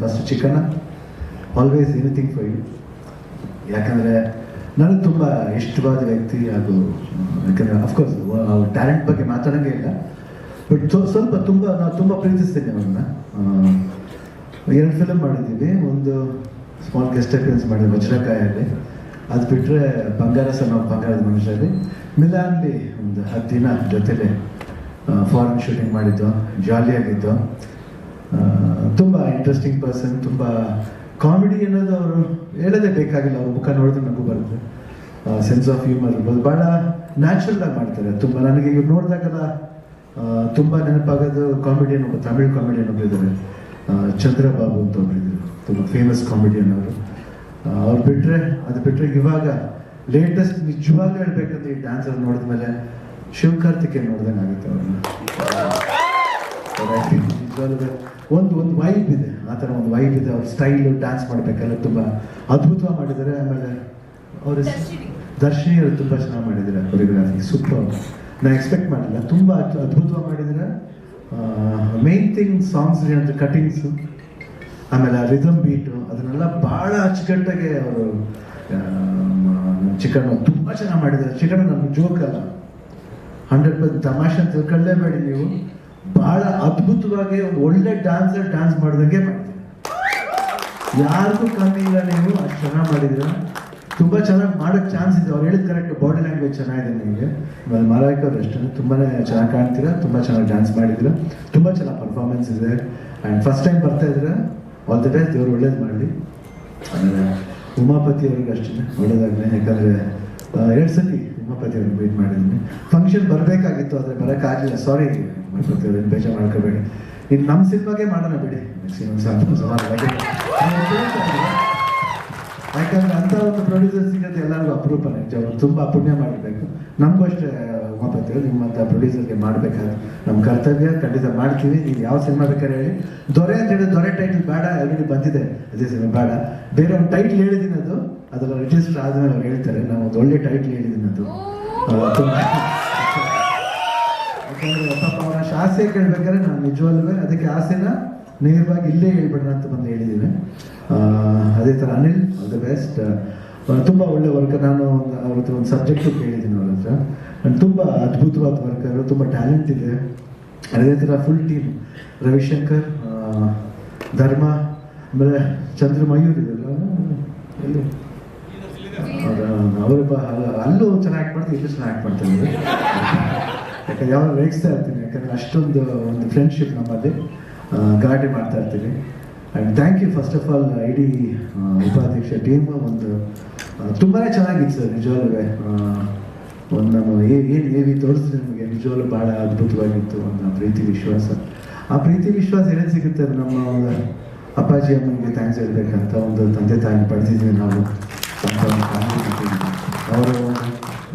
First chicken always anything for you ಯಾಕಂದರೆ ನನಗೆ ತುಂಬ ಇಷ್ಟವಾದ ವ್ಯಕ್ತಿ ಹಾಗೂ, ಯಾಕಂದರೆ ಅಫ್ಕೋರ್ಸ್ ಟ್ಯಾಲೆಂಟ್ ಬಗ್ಗೆ ಮಾತಾಡೋಂಗೇ ಇಲ್ಲ. ಬಟ್ ಸ್ವಲ್ಪ ತುಂಬ ನಾವು ತುಂಬ ಪ್ರೀತಿಸ್ತೇನೆ ಅವ್ರನ್ನ ಎರಡು ಫಿಲಮ್ ಮಾಡಿದ್ದೀವಿ ಒಂದು ಸ್ಮಾಲ್ ಗೆಸ್ಟ್ ಅಪಿಯನ್ಸ್ ಮಾಡಿದ್ವಿ ವಜ್ರಕಾಯಲ್ಲಿ. ಅದು ಬಿಟ್ಟರೆ ಬಂಗಾರ ನಾವು ಬಂಗಾರದ ಮನುಷ್ಯರಲ್ಲಿ. ಮಿಲಾನ್ಲಿ ಒಂದು ಹತ್ತು ದಿನ ಜೊತೆಲೆ ಫಾರಿನ್ ಶೂಟಿಂಗ್ ಮಾಡಿದ್ದು ಜಾಲಿಯಾಗಿದ್ದು ತುಂಬ ಇಂಟ್ರೆಸ್ಟಿಂಗ್ ಪರ್ಸನ್ ತುಂಬ ಕಾಮಿಡಿ ಅನ್ನೋದು ಅವರು ಹೇಳೋದೇ ಬೇಕಾಗಿಲ್ಲ, ಅವ್ರ ಮುಖ ನೋಡಿದ್ರೆ ನಮಗೂ ಬರುತ್ತೆ. ಸೆನ್ಸ್ ಆಫ್ ಹ್ಯೂಮರ್ ಇರ್ಬೋದು. ಭಾಳ ನ್ಯಾಚುರಲ್ ಆಗಿ ಮಾಡ್ತಾರೆ. ತುಂಬ ನನಗೆ ಇವ್ರು ನೋಡಿದಾಗೆಲ್ಲ ತುಂಬ ನೆನಪಾಗೋದು ಕಾಮಿಡಿಯನ್ ಒಬ್ಬ ತಮಿಳ್ ಕಾಮಿಡಿಯನ್ ಒಬ್ಬರು ಇದ್ದಾರೆ. ಚಂದ್ರಬಾಬು ಅಂತ ಒಬ್ರು ಇದ್ರು ತುಂಬ ಫೇಮಸ್ ಕಾಮಿಡಿಯನ್ ಅವರು ಅವ್ರು ಬಿಟ್ಟರೆ ಅದು ಬಿಟ್ಟರೆ ಇವಾಗ ಲೇಟೆಸ್ಟ್ ನಿಜವಾಗ್ಲೂ ಹೇಳ್ಬೇಕಂದ್ರೆ ಈ ಡ್ಯಾನ್ಸರ್ ನೋಡಿದ್ಮೇಲೆ ಶಿವಕಾರ್ತಿಕೆ ನೋಡ್ದಂಗೆ ಆಗುತ್ತೆ ಅವ್ರನ್ನ ಒಂದು ಒಂದು ವೈಬ್ ಇದೆ. ಆ ಥರ ಒಂದು ವೈಬ್ ಇದೆ. ಅವ್ರ ಸ್ಟೈಲು ಡ್ಯಾನ್ಸ್ ಮಾಡಬೇಕೆಲ್ಲ, ತುಂಬ ಅದ್ಭುತವಾಗಿ ಮಾಡಿದ್ದಾರೆ. ಆಮೇಲೆ ಅವ್ರ ದರ್ಶಿನಿ. ದರ್ಶಿನಿ ಅವರು ತುಂಬ ಚೆನ್ನಾಗಿ ಮಾಡಿದ್ದಾರೆ ಕೊರಿಯೋಗ್ರಾಫಿ ಸೂಪರ್ ನಾನು ಎಕ್ಸ್ಪೆಕ್ಟ್ ಮಾಡಿಲ್ಲ ತುಂಬ ಅದ್ಭುತ ಮಾಡಿದ್ದಾರೆ. ಮೇನ್ ಥಿಂಗ್ ಸಾಂಗ್ಸ್ ಏನಂದ್ರೆ ಕಟಿಂಗ್ಸು ಆಮೇಲೆ ಆ ರಿದಮ್ ಬೀಟು ಅದನ್ನೆಲ್ಲ ಭಾಳ ಅಚ್ಚುಕಟ್ಟಾಗೆ ಅವರು ಚಿಕನ್ ತುಂಬ ಚೆನ್ನಾಗಿ ಮಾಡಿದ್ದಾರೆ. ಚಿಕನ್ ನಮ್ಮ ಜೋಕ್ ಅಲ್ಲ. ಹಂಡ್ರೆಡ್ ಪರ್ಸೆಂಟ್ ತಮಾಷೆ ಮಾಡಿ ನೀವು. ಬಹಳ ಅದ್ಭುತವಾಗಿ ಒಂದು ಒಳ್ಳೆ ಡಾನ್ಸರ್ ಡ್ಯಾನ್ಸ್ ಮಾಡಿದಂಗೆ ಮಾಡ್ತೀನಿ ಯಾರಿಗೂ ಕಮ್ಮಿ ಇಲ್ಲ ನೀವು, ಅಷ್ಟು ಚೆನ್ನಾಗಿ ಮಾಡಿದ್ರ ತುಂಬ ಚೆನ್ನಾಗಿ ಮಾಡೋಕ್ಕೆ ಚಾನ್ಸ್ ಇದೆ. ಅವ್ರು ಹೇಳಿದ ಕರೆಕ್ಟ್ ಬಾಡಿ ಲ್ಯಾಂಗ್ವೇಜ್ ಚೆನ್ನಾಗಿದೆ ನಿಮಗೆ. ಆಮೇಲೆ ಮಾಲಾಯ್ಕ ಅಷ್ಟೇ ತುಂಬಾ ಚೆನ್ನಾಗಿ ಕಾಣ್ತೀರಾ? ತುಂಬ ಚೆನ್ನಾಗಿ ಡ್ಯಾನ್ಸ್ ಮಾಡಿದ್ರು ತುಂಬ ಚೆನ್ನಾಗಿ ಪರ್ಫಾರ್ಮೆನ್ಸ್ ಇದೆ. ಆ್ಯಂಡ್ ಫಸ್ಟ್ ಟೈಮ್ ಬರ್ತಾ ಇದ್ದೀರಾ? ಆಲ್ ದಿ ಬೆಸ್ಟ್ ಇವ್ರು ಒಳ್ಳೇದು ಮಾಡಲಿ. ಆಮೇಲೆ ಉಮಾಪತಿ ಅವ್ರಿಗೆ ಅಷ್ಟೇ ಒಳ್ಳೇದಾಗಲಿ. ಯಾಕಂದರೆ ಎರಡು ಸತಿ ಉಮಾಪತಿ ಅವ್ರಿಗೆ ಮಾಡಿದ್ದೀನಿ ಫಂಕ್ಷನ್ ಬರಬೇಕಾಗಿತ್ತು, ಆದರೆ ಬರೋಕ್ಕಾಗಲಿಲ್ಲ ಸಾರಿ ಉಮಾಪತಿ ಬೇಜಾರು ಮಾಡ್ಕೋಬೇಡಿ. ಇದು ನಮ್ಮ ಸಿನಿಮಾಗೆ ಮಾಡೋಣ ಬಿಡಿ. ಯಾಕಂದ್ರೆ ಅಂತ ಒಂದು ಪ್ರೊಡ್ಯೂಸರ್ ಸಿಗೋದು ಎಲ್ಲರಿಗೂ ಅಪರೂಪನೇ. ಅವ್ರು ತುಂಬ ಪುಣ್ಯ ಮಾಡಬೇಕು ನಮಗೂ ಅಷ್ಟೇ, ಉಮಾಪತಿ ನಿಮ್ಮಂಥ ಪ್ರೊಡ್ಯೂಸರ್ಗೆ ಮಾಡಬೇಕಾದ್ರೆ ನಮ್ಮ ಕರ್ತವ್ಯ. ಖಂಡಿತ ಮಾಡ್ತೀವಿ. ನೀವು ಯಾವ ಸಿನಿಮಾ ಬೇಕಾದ್ರೆ ಹೇಳಿ. ದೊರೆ ಅಂತ ಹೇಳಿ ದೊರೆ ಟೈಟಲ್ ಬೇಡ ಆಲ್ರೆಡಿ ಬಂದಿದೆ. ಅದೇ ಸಿನಿಮಾ ಬೇಡ. ಬೇರೆ ಒಂದು ಟೈಟ್ಲ್ ಹೇಳಿದ್ದೀನಿ ಅದು. ಅದೆಲ್ಲ ರಿಜಿಸ್ಟರ್ ಆದ್ಮೇಲೆ ಅವ್ರು ಹೇಳ್ತಾರೆ ನಾವು ಒಂದು ಒಳ್ಳೆ ಟೈಟ್ಲ್ ಹೇಳಿದ್ದೀನಿ ಅದು. ಪಾಪ ಅವರ ಆಸೆ ಕೇಳ್ಬೇಕಾದ್ರೆ ನಾನು ನಿಜವಾಗ್ಲೂ ಅದಕ್ಕೆ ಆಸೆನ ನೇರವಾಗಿ ಇಲ್ಲೇ ಹೇಳ್ಬೇಡ ಅಂತ ಬಂದು ಹೇಳಿದ್ದೀನಿ ಅದೇ ಥರ ಅನಿಲ್ ಆಲ್ ದ ಬೆಸ್ಟ್ ತುಂಬ ಒಳ್ಳೆ ವರ್ಕ್ ನಾನು ಅವ್ರ ಹತ್ರ ಒಂದು ಸಬ್ಜೆಕ್ಟು ಕೇಳಿದ್ದೀನಿ ಅವ್ರ ಹತ್ರ. ನಾನು ತುಂಬ ಅದ್ಭುತವಾದ ವರ್ಕರು ತುಂಬ ಟ್ಯಾಲೆಂಟ್ ಇದೆ. ಅದೇ ಥರ ಫುಲ್ ಟೀಮ್ ರವಿಶಂಕರ್ ಧರ್ಮ ಆಮೇಲೆ ಚಂದ್ರ ಮಯೂರ್ ಇದೆಲ್ಲ ಎಲ್ಲಿ ಅವರು ಅಲ್ಲೂ ಚೆನ್ನಾಗಿ ಮಾಡ್ತಾರೆ, ಇಲ್ಲೂ ಚೆನ್ನಾಗಿ ಮಾಡ್ತಾರೆ ಯಾಕಂದ್ರೆ ಯಾವಾಗ ರೇಗಿಸ್ತಾ ಇರ್ತೀನಿ, ಯಾಕಂದ್ರೆ ಅಷ್ಟೊಂದು ಒಂದು ಫ್ರೆಂಡ್ಶಿಪ್ ನಮ್ಮಲ್ಲಿ ಗಲಾಟೆ ಮಾಡ್ತಾ ಇರ್ತೀವಿ and thank you first of all ಇಡೀ ಉಪಾಧ್ಯಕ್ಷ ಟೀಮ್ ಒಂದು ತುಂಬಾ ಚೆನ್ನಾಗಿತ್ತು ಸರ್ ನಿಜವಾಗ್ಲೂ ಒಂದು ನಮ್ಮ ಏನು ಏವಿ ತೋರಿಸ್ತೀನಿ ನಮಗೆ ನಿಜವಾಗ್ಲೂ ಭಾಳ ಅದ್ಭುತವಾಗಿತ್ತು ಒಂದು ಪ್ರೀತಿ ವಿಶ್ವಾಸ. ಆ ಪ್ರೀತಿ ವಿಶ್ವಾಸ ಏನೇನು ಸಿಗುತ್ತೆ ನಮ್ಮ ಅಪ್ಪಾಜಿ ಅಮ್ಮನಿಗೆ ಥ್ಯಾಂಕ್ಸ್ ಹೇಳ್ಬೇಕಂತ ಒಂದು ತಂದೆ ತಾಯಿ ಪಡೆದಿದ್ವಿ ನಾವು.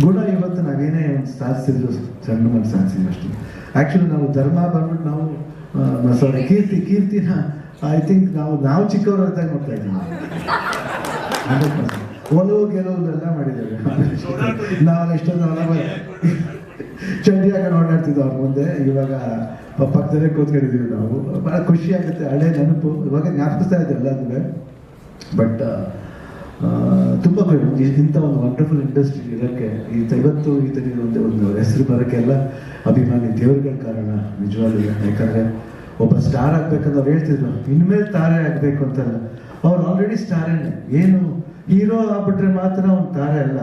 ಗುಣ ಇವತ್ತು ನಾವೇನೇ ಸಾಧಿಸಿದ್ರು, ಸಣ್ಣ ಮನೆ ಸಾಧಿಸಿದ್ರು ಅಷ್ಟೇ. ಆ್ಯಕ್ಚುಲಿ ನಾವು ಧರ್ಮ ಬಂದ್ಬಿಟ್ಟು ನಾವು ಸಾರಿ ಕೀರ್ತಿ, ಕೀರ್ತಿನ ಐ ಥಿಂಕ್ ನಾವು ನಾವು ಚಿಕ್ಕವರು ಅಂತ ನೋಡ್ತಾ ಇದ್ದೀವಿ. Hundred percent. ಒಲವು ಗೆಲುವುದೆಲ್ಲ ಮಾಡಿದ್ದೇವೆ. ನಾವು ಎಷ್ಟೊಂದು ಅಲ್ಲ ಚಂಡಿಯಾಗ ಓಡಾಡ್ತಿದ್ವು ಅವ್ರ ಮುಂದೆ. ಇವಾಗ ಪಕ್ಕದಲ್ಲೇ ಕೂತ್ಕೊಂಡಿದ್ದೀವಿ ನಾವು. ಭಾಳ ಖುಷಿ ಆಗುತ್ತೆ. ಹಳೆ ನೆನಪು. ಇವಾಗ ಜ್ಞಾಪಿಸ್ತಾ ಇದ್ದೀವಿ ಎಲ್ಲದೂ ಬಟ್ ತುಂಬ ಕಡಿಮೆ. ಇಂಥ ಒಂದು ವಂಡರ್ಫುಲ್ ಇಂಡಸ್ಟ್ರಿ ಇರೋಕ್ಕೆ ಈತ ಇವತ್ತು ಈತನಿಗೆ ಒಂದು ಒಂದು ಹೆಸರು ಬರೋಕ್ಕೆಲ್ಲ ಅಭಿಮಾನಿ ದೇವರುಗಳ ಕಾರಣ, ನಿಜವಾಗ್ಲೂ. ಯಾಕಂದರೆ ಒಬ್ಬ ಸ್ಟಾರ್ ಆಗ್ಬೇಕಂತ ಅವ್ರು ಹೇಳ್ತಿದ್ರು. ಇನ್ಮೇಲೆ ತಾರೆ ಆಗಬೇಕು ಅಂತಲ್ಲ ಅವ್ರು ಆಲ್ರೆಡಿ ಸ್ಟಾರೇನೆ ಏನು ಹೀರೋ ಆಗ್ಬಿಟ್ರೆ ಮಾತ್ರ ಅವ್ನು ತಾರೆ ಅಲ್ಲ.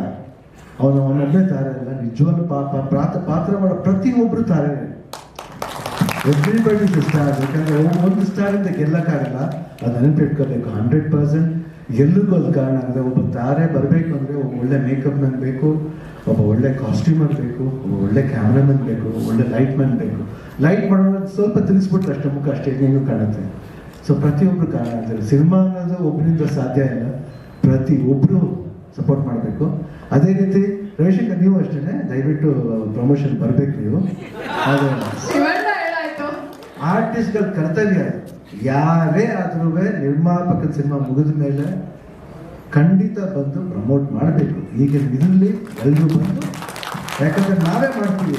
ಅವನು ಅವನಲ್ಲೇ ತಾರೆ ಅಲ್ಲ. ನಿಜವಾಗ್ಲೂ ಪಾಪ, ಪ್ರಾತ ಪಾತ್ರ ಮಾಡೋ ಪ್ರತಿಯೊಬ್ಬರು ತಾರೆ. ಎವ್ರಿಬಡಿ ಸ್ಟಾರ್ ಯಾಕಂದ್ರೆ ಒಂದು ಸ್ಟಾರ್ ಅಂತ ಗೆಲ್ಲಕ್ಕಾಗಲ್ಲ. ಅದನ್ನ ನೆನಪಿಟ್ಕೋಬೇಕು. ಹಂಡ್ರೆಡ್ ಪರ್ಸೆಂಟ್ ಎಲ್ರಿಗೂ ಅದು ಕಾರಣ ಆಗಿದೆ. ಒಬ್ಬ ತಾರೆ ಬರಬೇಕು ಅಂದರೆ ಒಬ್ಬ ಒಳ್ಳೆ ಮೇಕಪ್ ಮ್ಯಾನ್ ಬೇಕು, ಒಬ್ಬ ಒಳ್ಳೆ ಕಾಸ್ಟ್ಯೂಮರ್ ಬೇಕು, ಒಬ್ಬ ಒಳ್ಳೆ ಕ್ಯಾಮ್ರಾಮನ್ ಬೇಕು ಒಳ್ಳೆ ಲೈಟ್ ಮ್ಯಾನ್ ಬೇಕು. ಲೈಟ್ ಮಾಡೋದು ಸ್ವಲ್ಪ ತಿಳಿಸ್ಬಿಟ್ರೆ ಅಷ್ಟೇ ಮುಖ ಅಷ್ಟೇ ಹೆಂಗೂ ಕಾಣುತ್ತೆ. ಸೊ ಪ್ರತಿಯೊಬ್ಬರು ಕಾರಣ ಆಗ್ತಾರೆ ಸಿನಿಮಾ ಅನ್ನೋದು ಒಬ್ಬರಿಂದ ಸಾಧ್ಯ ಇಲ್ಲ. ಪ್ರತಿ ಒಬ್ಬರು ಸಪೋರ್ಟ್ ಮಾಡಬೇಕು. ಅದೇ ರೀತಿ ರವಿಶಂಕರ್, ನೀವು ಅಷ್ಟೇ ದಯವಿಟ್ಟು ಪ್ರಮೋಷನ್ ಬರಬೇಕು ನೀವು. ಆದರೆ ಆರ್ಟಿಸ್ಟ್ಗಳ ಕರ್ತವ್ಯ ಯಾರೇ ಆದ್ರೂ ನಿರ್ಮಾಪಕ ಸಿನಿಮಾ ಮುಗಿದ ಮೇಲೆ ಖಂಡಿತ ಬಂದು ಪ್ರಮೋಟ್ ಮಾಡಬೇಕು. ಈಗ ಇದರಲ್ಲಿ ಎಲ್ಲರೂ ಬಂದು, ಯಾಕಂದ್ರೆ ನಾವೇ ಮಾಡ್ತೀವಿ.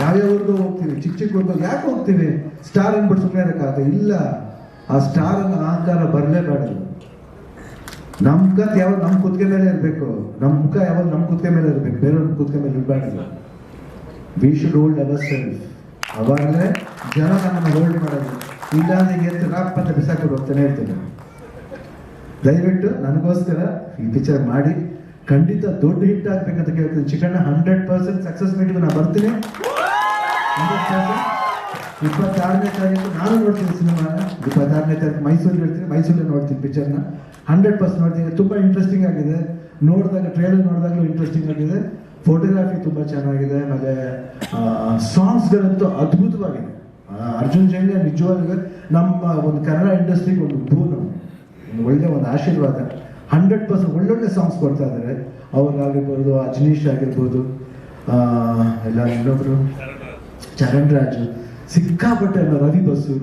ಯಾವ್ಯಾವ್ದು ಹೋಗ್ತೀವಿ. ಚಿಕ್ಕ ಚಿಕ್ಕ ಯಾಕೆ ಹೋಗ್ತೀವಿ? ಸ್ಟಾರ್ ಅಂದ್ಬಿಟ್ಟು ಸುಮ್ಮನೆ ಇರೋಕ್ಕಾಗತ್ತೆ ಇಲ್ಲ, ಆ ಸ್ಟಾರ್ ಅನ್ನ ಅಹಂಕಾರ ನಮ್ ಕತ್ ಯಾವಾಗ ನಮ್ ಕುತ್ತಿಗೆ ಮೇಲೆ ಇರಬೇಕು. ನಮ್ ಮುಖ ಯಾವಾಗ ನಮ್ ಕುತ್ತಿಗೆ ಮೇಲೆ ಇರಬೇಕು. ಬೇರೆಯವ್ರ ಕುತ್ತಿಗೆ ಮೇಲೆ ಇರಬಾರ್ದು we should hold our self ಅವಾಗಲೇ ಜನ ನನ್ನನ್ನು ಹೋಲ್ಡ್ ಮಾಡೋದು ಇಲ್ಲ ರಾಪ್ ಅಂತ ಬಿಸಾಕೊಂಡು ಹೋಗ್ತಾನೆ ಇರ್ತೀನಿ ದಯವಿಟ್ಟು ನನಗೋಸ್ಕರ ಈ ಪಿಕ್ಚರ್ ಮಾಡಿ. ಖಂಡಿತ ದೊಡ್ಡ ಹಿಟ್ ಆಗ್ಬೇಕಂತ ಕೇಳ್ತೀನಿ. ಚಿಕಣ್ಣ ಹಂಡ್ರೆಡ್ ಪರ್ಸೆಂಟ್ ಸಕ್ಸಸ್ ಮೀಟಿಗೆ ನಾನು ಬರ್ತೀನಿ. 100% ಇಪ್ಪತ್ತಾರನೇ ತಾರೀಕು ನಾನು ನೋಡ್ತೀನಿ ಸಿನಿಮಾನ. ಇಪ್ಪತ್ತಾರನೇ ತಾರೀಕು ಮೈಸೂರಿಗೆ ಇರ್ತೀನಿ ಮೈಸೂರಲ್ಲಿ ನೋಡ್ತೀನಿ ಪಿಕ್ಚರ್ನ ಹಂಡ್ರೆಡ್ ಪರ್ಸೆಂಟ್ ನೋಡ್ತೀನಿ. ತುಂಬ ಇಂಟ್ರೆಸ್ಟಿಂಗ್ ಆಗಿದೆ. ನೋಡಿದಾಗ ಟ್ರೇಲರ್ ನೋಡಿದಾಗಲೂ ಇಂಟ್ರೆಸ್ಟಿಂಗ್ ಆಗಿದೆ. ಫೋಟೋಗ್ರಾಫಿ ತುಂಬ ಚೆನ್ನಾಗಿದೆ ಆಮೇಲೆ ಸಾಂಗ್ಸ್ಗಳಂತೂ ಅದ್ಭುತವಾಗಿದೆ. ಅರ್ಜುನ್ ಜೈನ್ ನಿಜವಾಗಿ ನಮ್ಮ ಒಂದು ಕನ್ನಡ ಇಂಡಸ್ಟ್ರಿಗೆ ಒಂದು ಭೂನು ಒಂದು ಒಳ್ಳೆ ಒಂದು ಆಶೀರ್ವಾದ. ಹಂಡ್ರೆಡ್ ಪರ್ಸೆಂಟ್ ಒಳ್ಳೊಳ್ಳೆ ಸಾಂಗ್ಸ್ ಕೊಡ್ತಾ ಇದ್ದಾರೆ. ಅವ್ರಾಗಿರ್ಬೋದು ಅಜನೀಶ್ ಆಗಿರ್ಬೋದು ಎಲ್ಲ ಇನ್ನೊಬ್ರು? ಚರಣ್ ರಾಜು ಸಿಕ್ಕಾಪಟ್ಟೆ ರವಿ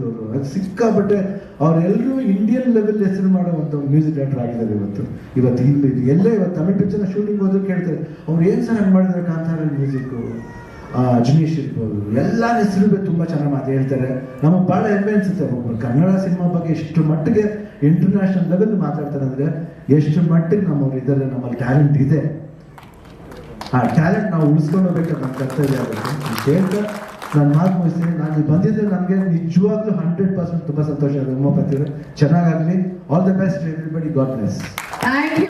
ಅವರು ಅದು ಸಿಕ್ಕಾಪಟ್ಟೆ ಅವರೆಲ್ಲರೂ ಇಂಡಿಯನ್ ಲೆವೆಲ್ ಹೆಸರು ಮಾಡುವಂಥ ಮ್ಯೂಸಿಕ್ ಡೈರೆಕ್ಟರ್ ಆಗಿದ್ದಾರೆ ಇವತ್ತು. ಇವತ್ತು ಇಲ್ಲಿ ಎಲ್ಲೇ ಇವತ್ತು ತಮಿಳು ಪಿಕ್ಚರ್ನ ಶೂಟಿಂಗ್ ಹೋದ್ರು ಕೇಳ್ತಾರೆ, ಅವ್ರು ಏನು ಚೆನ್ನಾಗಿ ಮಾಡಿದ್ದಾರೆ ಕಾಂತಾರ ಮ್ಯೂಸಿಕ್ಕು ಅಜನೀಶ್ ಇರ್ಬೋದು ಎಲ್ಲ ಹೆಸರು ತುಂಬ ಚೆನ್ನಾಗಿ ಮಾತು ಹೇಳ್ತಾರೆ. ನಮಗೆ ಭಾಳ ಹೆಮ್ಮೆ ಅನಿಸುತ್ತೆ ಒಬ್ಬರು ಕನ್ನಡ ಸಿನಿಮಾ ಬಗ್ಗೆ ಎಷ್ಟು ಮಟ್ಟಿಗೆ ಇಂಟರ್ನ್ಯಾಷನಲ್ ಲೆವೆಲ್ ಮಾತಾಡ್ತಾರೆ ಅಂದರೆ ಎಷ್ಟು ಮಟ್ಟಿಗೆ ನಮ್ಮವ್ರು ಇದ್ದಾರೆ, ನಮ್ಮಲ್ಲಿ ಟ್ಯಾಲೆಂಟ್ ಇದೆ. ಆ ಟ್ಯಾಲೆಂಟ್ ನಾವು ಉಳಿಸ್ಕೊಂಡು ಹೋಗ್ಬೇಕು ನಮ್ಮ ಕರ್ತವ್ಯ ಆಗುತ್ತೆ ನಾನು ಮಾತು ಮುಗಿಸ್ತೀನಿ. ನಾನು ಇಲ್ಲಿ ಬಂದಿದ್ದೆ ನನಗೆ ನಿಜವಾಗ್ಲೂ ಹಂಡ್ರೆಡ್ ಪರ್ಸೆಂಟ್ ತುಂಬ ಸಂತೋಷ ಆಗಿದೆ ಉಮಾಪತಿ ಅವರೇ ಚೆನ್ನಾಗಾಗಲಿ. All the best everybody God bless